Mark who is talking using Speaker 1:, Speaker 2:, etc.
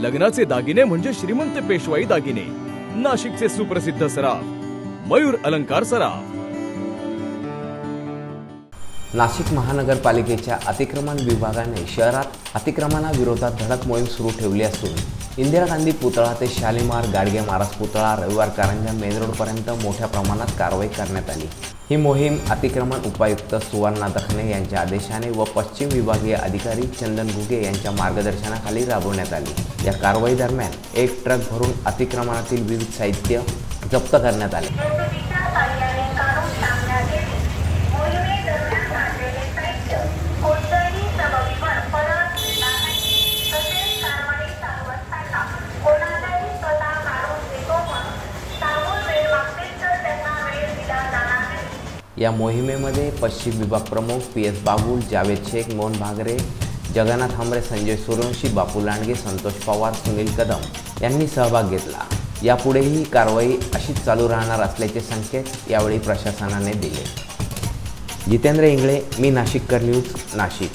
Speaker 1: लग्नाचे दागिने म्हणजे श्रीमंत पेशवाई दागिने. नाशिकचे सुप्रसिद्ध सराफ मयूर अलंकार सराफ.
Speaker 2: नाशिक महानगरपालिकेच्या अतिक्रमण विभागाने शहरात अतिक्रमणाविरोधात धडक मोहीम सुरू ठेवली असून इंदिरा गांधी पुतळा ते शालिमार गाडगे महाराज पुतळा रविवार कारंजा मेन रोडपर्यंत मोठ्या प्रमाणात कारवाई करण्यात आली. ही मोहीम अतिक्रमण उपायुक्त सुवर्णा दखने यांच्या आदेशाने व पश्चिम विभागीय अधिकारी चंदन घुगे यांच्या मार्गदर्शनाखाली राबवण्यात आली. या कारवाई दरम्यान एक ट्रक भरून अतिक्रमणातील विविध साहित्य जप्त करण्यात आले. या मोहिमेमध्ये पश्चिम विभाग प्रमुख पी एस बाबुल जावेद शेख मोहन भागरे जगन्नाथ हमरे संजय सूर्यवंशी बापू लांडगे संतोष पवार सुनील कदम यांनी सहभाग घेतला. यापुढेही कारवाई अशीच चालू राहणार असल्याचे संकेत यावेळी प्रशासनाने दिले. जितेंद्र इंगळे मी नाशिककर न्यूज नाशिक.